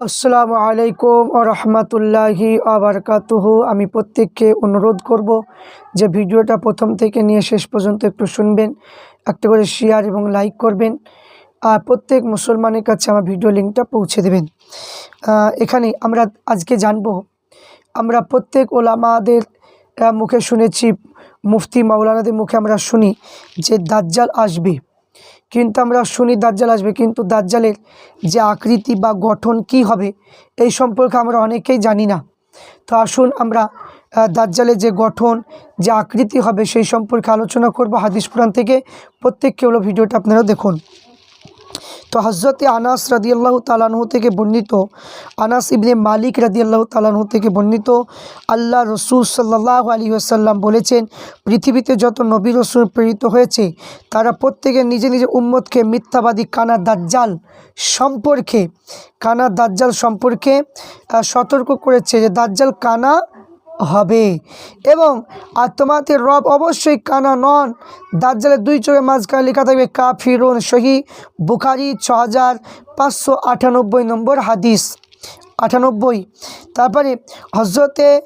আসসালামু আলাইকুম ও রহমতুল্লাহি আবরকাতুহু আমি প্রত্যেককে অনুরোধ করব যে ভিডিওটা প্রথম থেকে নিয়ে শেষ পর্যন্ত একটু শুনবেন, একটা করে শেয়ার এবং লাইক করবেন, আর প্রত্যেক মুসলমানের কাছে আমার ভিডিও লিঙ্কটা পৌঁছে দেবেন। এখানে আমরা আজকে জানব, আমরা প্রত্যেক ওলামাদের মুখে শুনেছি, মুফতি মাওলানাদের মুখে আমরা শুনি যে দাজ্জাল আসবে। কিন্তু আমরা শুনি দাজ্জাল আসবে, কিন্তু দাজ্জালের যে আকৃতি বা গঠন কি হবে, এই সম্পর্কে আমরা অনেকেই জানি না। তো আসুন আমরা দাজ্জালের যে গঠন, যে আকৃতি হবে, সেই সম্পর্কে আলোচনা করব হাদিস পুরাণ থেকে। প্রত্যেককে হলো ভিডিওটা আপনারা দেখুন। তো হজরতে আনাস রাদিয়াল্লাহু তালানহু থেকে বর্ণিত, আনাস ইবনে মালিক রাদিয়াল্লাহু তালানহু থেকে বর্ণিত, আল্লাহ রসুল সাল্লাহ আলী আসাল্লাম বলেছেন, পৃথিবীতে যত নবী রসুল প্রেরিত হয়েছে, তারা প্রত্যেকে নিজে নিজে উম্মতকে মিথ্যাবাদী কানা দাজ্জাল সম্পর্কে, কানা দাজ্জাল সম্পর্কে সতর্ক করেছে যে দাজ্জাল কানা হবে। এবং, আর তোমাদের রব অবশ্যই কানা নন। দার্জালের দুই চোখে মাঝখানে লেখা থাকবে, কাফিরুন সহি বুখারি ছ হাজার পাঁচশো আটানব্বই নম্বর হাদিস। আটানব্বই। তারপরে হজরতে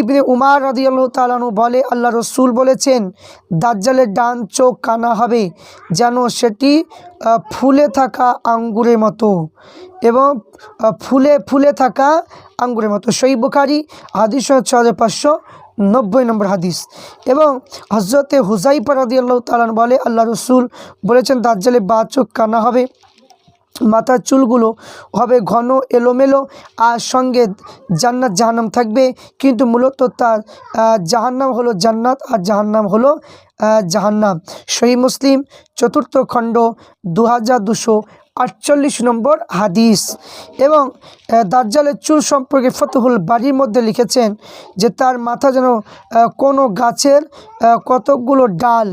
ইবনে উমার রাদিয়াল্লাহু তালানু বলে, আল্লাহ রসুল বলেছেন, দাজ্জালের ডান চোখ কানা হবে যেন সেটি ফুলে থাকা আঙ্গুরের মতো এবং ফুলে ফুলে থাকা আঙ্গুরের মতো। সই বুখারি, হাদিস ছ হাজার পাঁচশো নব্বই নম্বর হাদিস। এবং হজরতে হুজাইফা রাদিয়াল্লাহু তালান বলে, আল্লাহ রসুল বলেছেন দাজ্জালে বা চোখ কানা হবে। মাথার চুলগুলো হবে ঘন, এলোমেলো আর সঙ্গে জান্নাত জাহান্নাম থাকবে। কিন্তু মূলত তার জাহান্নাম হলো জান্নাত আর জাহান্নাম হলো জাহান্নাম। সহি মুসলিম চতুর্থ খণ্ড দু হাজার দুশো আটচল্লিশ নম্বর হাদিস। এবং দাজ্জালের চুল সম্পর্কে ফতুহুল বাড়ির মধ্যে লিখেছেন যে তার মাথা যেন কোনো গাছের কতকগুলো ডাল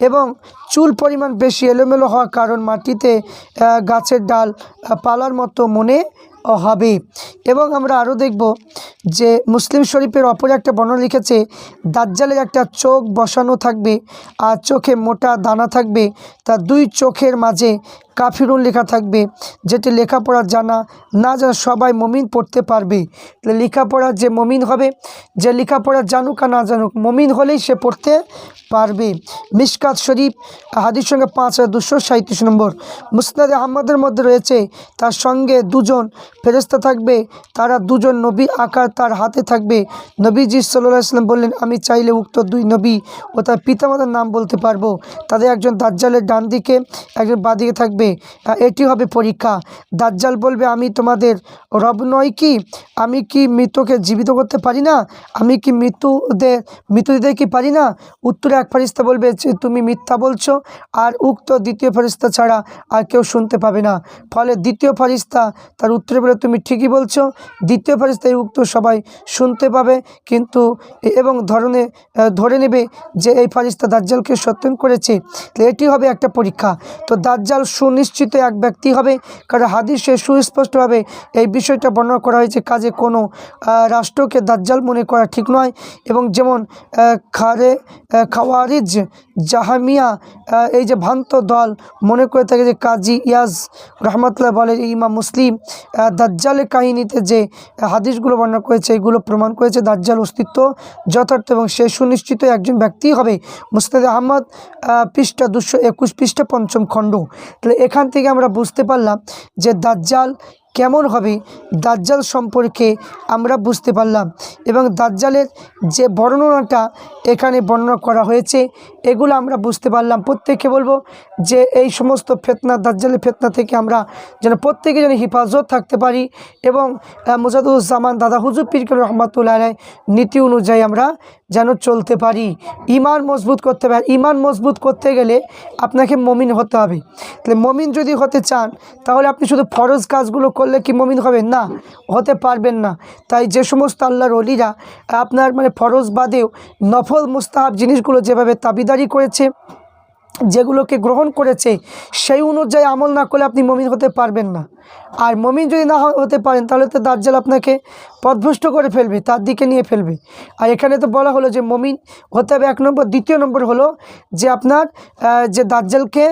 এবং চুল পরিমাণ বেশি এলোমেলো হওয়ার কারণ মাটিতে গাছের ডাল পালার মতো মনে হবে এবং আমরা আরও দেখব যে মুসলিম শরীফের অপর একটা বর্ণনা লিখেছে, দাজ্জালের একটা চোখ বসানো থাকবে আর চোখে মোটা দানা থাকবে। তার দুই চোখের মাঝে কাফিরুন লেখা থাকবে, যেটি লেখাপড়া জানা না জানা সবাই মমিন পড়তে পারবে। লেখাপড়া যে মমিন হবে, যে লেখাপড়া জানুক আর না জানুক, মমিন হলেই সে পড়তে পারবে। মিসকাত শরীফ হাদির সঙ্গে পাঁচ হাজার দুশো সাঁত্রিশ নম্বর। মুসনাদ আহমদের মধ্যে রয়েছে, তার সঙ্গে দুজন ফেরেস্তা থাকবে, তারা দুজন নবী আকার তার হাতে থাকবে। নবীজি সাল্লাহ ইসলাম বললেন, আমি চাইলে উক্ত দুই নবী ও তার পিতামাতার নাম বলতে পারব। তাদের একজন দাজ্জালের ডান দিকে, একজন বাঁদিকে থাকবে। এটি হবে পরীক্ষা। দাজ্জাল বলবে, আমি তোমাদের রব নয় কি? আমি কি মৃতকে জীবিত করতে পারি না? আমি কি মৃত্যুদের মৃত্যু দিতে কি পারি না? উত্তরে এক ফারিস্তা বলবে যে তুমি মিথ্যা বলছো আর উক্ত দ্বিতীয় ফারিস্তা ছাড়া আর কেউ শুনতে পাবে না। ফলে দ্বিতীয় ফারিস্তা তার উত্তরে বলে তুমি ঠিকই বলছো দ্বিতীয় ফারিস্তা উক্ত সবাই শুনতে পাবে কিন্তু এবং ধরনে ধরে নেবে যে এই ফারিস্তা দাজ্জালকে সত্যন করেছে। এটি হবে একটা পরীক্ষা। তো দাজ্জাল সুনিশ্চিত এক ব্যক্তি হবে কারণ হাদিসে সুস্পষ্টভাবে এই বিষয়টা বর্ণনা করা হয়েছে কাজে কোনো রাষ্ট্রকে দাজ্জাল মনে করা ঠিক নয় এবং যেমন খারে আহ, খাওয়ারিজ, জাহামিয়া এই যে ভ্রান্ত দল, মনে করে থাকে যে কাজী ইয়াজ রহমতুল্লাহ বলে যে ইমাম মুসলিম দাজ্জালের কাহিনীতে যে হাদিসগুলো বর্ণনা করেছে, এগুলো প্রমাণ করেছে দাজ্জাল অস্তিত্ব যথার্থ এবং সে সুনিশ্চিত একজন ব্যক্তি হবে মুস্তাদ আহমদ পৃষ্ঠা দুশো একুশ, পৃষ্ঠা পঞ্চম খণ্ড। তাহলে এখান থেকে আমরা বুঝতে পারলাম যে দাজ্জাল কেমন হবে? দাজ্জাল সম্পর্কে আমরা বুঝতে পারলাম। এবং দাজ্জালের যে বর্ণনাটা এখানে বর্ণনা করা হয়েছে, এগুলো আমরা বুঝতে পারলাম। প্রত্যেককে বলব যে এই সমস্ত ফেতনা, দাজ্জালের ফেতনা থেকে আমরা যেন প্রত্যেকে যেন হেফাজত থাকতে পারি এবং মুজাদুজ্জামান দাদা হুজুর পীর রহমাতুল্লাহ নীতি অনুযায়ী আমরা যেন চলতে পারি। ইমান মজবুত করতে পারি ইমান মজবুত করতে গেলে আপনাকে মমিন হতে হবে। তাহলে মমিন যদি হতে চান, তাহলে আপনি শুধু ফরজ কাজগুলো করলে কি মমিন হবেন? না, হতে পারবেন না। তাই যে সমস্ত আল্লাহর অলিরা আপনার মানে ফরজ বাদেও নফল, মুস্তাহাব জিনিসগুলো যেভাবে তাবিদারি করেছে, যেগুলোকে গ্রহণ করেছে, সেই অনুযায়ী আমল না করলে আপনি মমিন হতে পারবেন না। আর মমিন যদি না হতে পারেন তাহলে তো দাজ্জাল আপনাকে পথভ্রষ্ট করে ফেলবে তার দিকে নিয়ে ফেলবে। আর এখানে তো বলা হলো যে মমিন হতে হবে এক নম্বর। দ্বিতীয় নম্বর হলো যে আপনার যে দাজ্জালকে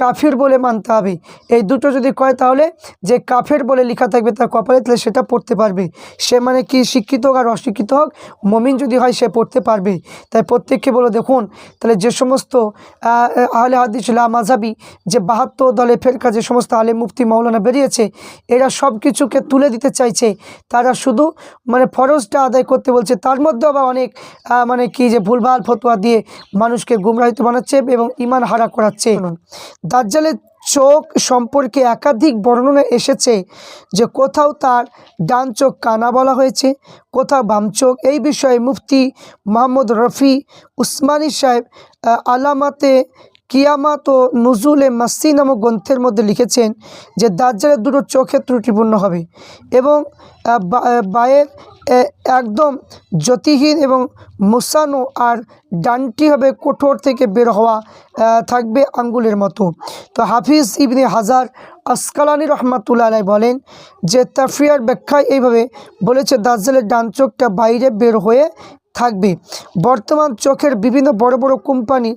কাফির বলে মানতে হবে। এই দুটো যদি কয় তাহলে যে কাফের বলে লেখা থাকবে তার কপালে তাহলে সেটা পড়তে পারবে। সে মানে কি শিক্ষিত হোক আর অশিক্ষিত হোক মমিন যদি হয় সে পড়তে পারবে। তাই প্রত্যেককে বলো দেখুন তাহলে যে সমস্ত আহ, আহলে হাদিস লা মাঝাবি যে বাহাত্তর দলে ফেরকা যে সমস্ত আলে মুফতি মাওলানা বেরিয়েছে এরা সব কিছুকে তুলে দিতে চাইছে। তারা শুধু মানে ফরজটা আদায় করতে বলছে। তার মধ্যে আবার অনেক মানে কি যে ভুলভাল ফতোয়া দিয়ে মানুষকে গুমরাহিত বানাচ্ছে এবং ইমান হারা করাচ্ছে। দাজ্জালের চোখ সম্পর্কে একাধিক বর্ণনা এসেছে যে কোথাও তার ডান চোখ কানা বলা হয়েছে কোথাও বাম চোখ। এই বিষয়ে মুফতি মোহাম্মদ রফি উসমানী সাহেব আলামাতে কিয়ামাত ও নজুলে মাসি নামক গ্রন্থের মধ্যে লিখেছেন যে দাজ্জালের দুটো চোখে ত্রুটিপূর্ণ হবে এবং বায়ের একদম জ্যোতিহীন এবং মোসানো আর ডানটি হবে কোঠর থেকে বের হওয়া থাকবে আঙ্গুলের মতো। তো হাফিজ ইবনে হাজার আসকালানি রহমাতুল্লাহ আলাই বলেন যে তাফরিয়ার ব্যাখ্যায় এইভাবে বলেছে, দাজ্জালের ডান চোখটা বাইরে বের হয়ে থাকবে বর্তমান চোখের বিভিন্ন বড় বড় কোম্পানি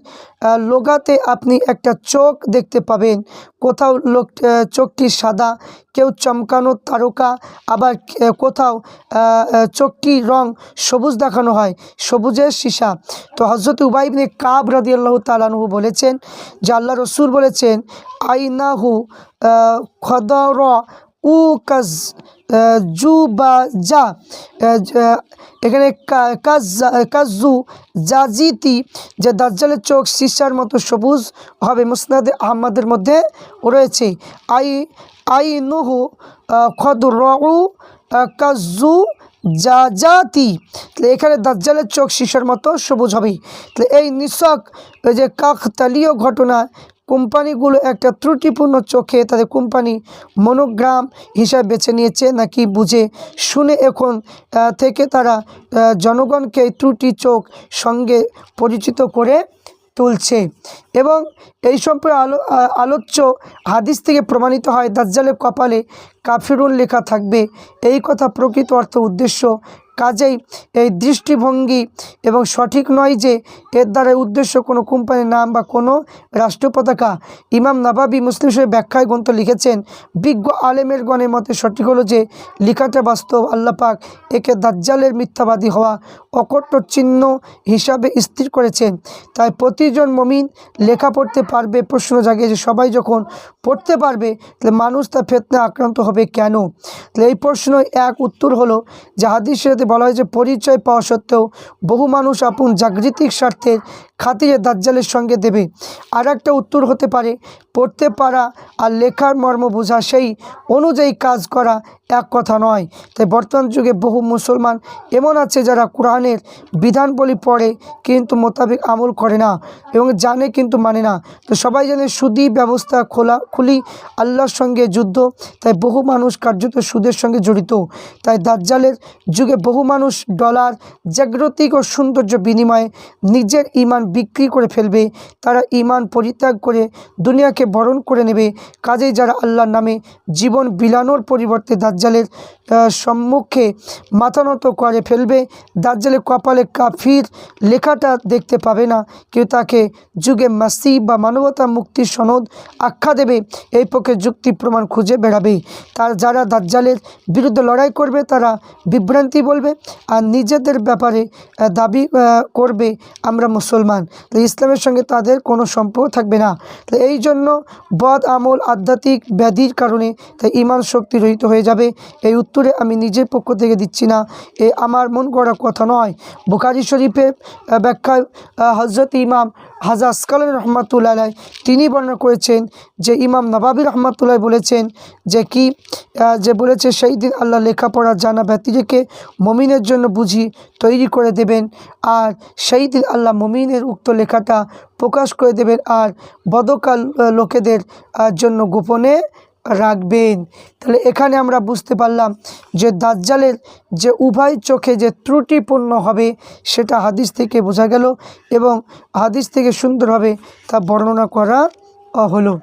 লোগাতে আপনি একটা চোখ দেখতে পাবেন। কোথাও লোক চোখটি সাদা, কেউ চমকানো তারকা, আবার কোথাও চোখটির রং সবুজ দেখানো হয়, সবুজের সীসা। তো হজরত উবাইবনে কাব রাদিয়াল্লাহু তালানহু বলেছেন যে আল্লাহ রসুল বলেছেন, আইনাহু খদর উ কাজ জু বা যা এখানে কাজ- জাজিতি, যে দাজ্জালের চোখ সিসার মতো সবুজ হবে, মুসনাদে আহমদের মধ্যে রয়েছে। আই আই নুহু খদর কাজু যা জাতি তাহলে এখানে দাজ্জালের চোখ শিশার মতো সবুজ হবে। তাহলে এই নিঃশক যে কাকতালীয় ঘটনা কোম্পানিগুলো একটা ত্রুটিপূর্ণ চোখে তাদের কোম্পানি মনোগ্রাম হিসাবে বেছে নিয়েছে নাকি বুঝে শুনে এখন থেকে তারা জনগণকে ত্রুটি চোখ সঙ্গে পরিচিত করে তুলছে। এবং এই সম্পর্কে আলো আলোচ্য হাদিস থেকে প্রমাণিত হয়, দাজ্জালের কপালে কাফিরুন লেখা থাকবে। এই কথা প্রকৃত অর্থ, উদ্দেশ্য কাজেই এই দৃষ্টিভঙ্গি এবং সঠিক নয় যে এর দ্বারা উদ্দেশ্য কোনো কোম্পানির নাম বা কোনো রাষ্ট্র পতাকা ইমাম নাবাবি মুসলিম সাহেব ব্যাখ্যায় গ্রন্থ লিখেছেন, বিজ্ঞ আলেমের গণের মতে সঠিক হলো যে লিখাটা বাস্তব আল্লাপাক একে দাজ্জালের মিথ্যাবাদী হওয়া অকট্ট চিহ্ন হিসাবে স্থির করেছেন। তাই প্রতিজন মমিন লেখা পড়তে পারবে, প্রশ্ন জাগে যে সবাই যখন পড়তে পারবে, তাহলে মানুষ তা ফেতনা আক্রান্ত হবে কেন? তাহলে এই প্রশ্ন এক উত্তর হলো, যে হাদিসেতে বলা যে পরিচয় পাওয়া সত্ত্বেও বহু মানুষ আপন জাগৃতিক স্বার্থের খাতিরে দাজ্জালের সঙ্গে দেবে। আর একটা উত্তর হতে পারে, পড়তে পারা আর লেখার মর্ম বোঝা সেই অনুযায়ী কাজ করা এক কথা নয়। তাই বর্তমান যুগে বহু মুসলমান এমন আছে যারা কোরআনের বিধানবলী পড়ে কিন্তু মোতাবেক আমল করে না এবং জানে কিন্তু মানে না। তো সবাই জানে সুদী ব্যবস্থা খোলা, খুলি আল্লাহর সঙ্গে যুদ্ধ, তাই বহু মানুষ কার্যত সুদের সঙ্গে জড়িত। তাই দাজ্জালের যুগে বহু মানুষ ডলার, জাগ্রতিক ও সৌন্দর্য বিনিময়ে নিজের ইমান বিক্রি করে ফেলবে, তারা ইমান পরিত্যাগ করে দুনিয়াকে বরণ করে নেবে। কাজেই যারা আল্লাহর নামে জীবন বিলানোর পরিবর্তে দাজ্জালের সম্মুখে মাথা নত করে ফেলবে, দাজ্জালের কপালে কাফির লেখাটা দেখতে পাবে না। কেউ তাকে যুগে মাসি বা মানবতা মুক্তির সনদ আখ্যা দেবে, এই পক্ষে যুক্তি প্রমাণ খুঁজে বেড়াবে। তার যারা দাজ্জালের বিরুদ্ধে লড়াই করবে, তারা বিভ্রান্তি বলবে, আর নিজেদের ব্যাপারে দাবি করবে। আমরা মুসলমান। তো ইসলামের সঙ্গে তাদের কোনো সম্পর্ক থাকবে না। তো এই জন্য বদ আমল আধ্যাত্মিক ব্যাধির কারণে তাই ইমান শক্তি রহিত হয়ে যাবে। এই উত্তরে আমি নিজের পক্ষ থেকে দিচ্ছি না। এ আমার মন করার কথা নয়। বোকারি ব্যাখ্যা ব্যাখ্যায় হজরত ইমাম হাজা আসকাল রহমাতুল্লাহ তিনি বর্ণনা করেছেন যে ইমাম নবাবি রহমাতুল্লাহ বলেছেন যে কি যে বলেছে, সেই দিন আল্লাহ লেখাপড়া জানা ব্যক্তিকে মমিনের জন্য বুঝি তৈরি করে দেবেন আর সেই দিন আল্লাহ মমিনের উক্ত লেখাটা প্রকাশ করে দেবেন আর বদকাল লোকেদের জন্য গোপনে রাখবেন। তাহলে এখানে আমরা বুঝতে পারলাম যে দাজ্জালের যে উভয় চোখে যে ত্রুটিপূর্ণ হবে সেটা হাদিস থেকে বোঝা গেল এবং হাদিস থেকে সুন্দরভাবে তা বর্ণনা করা হলো।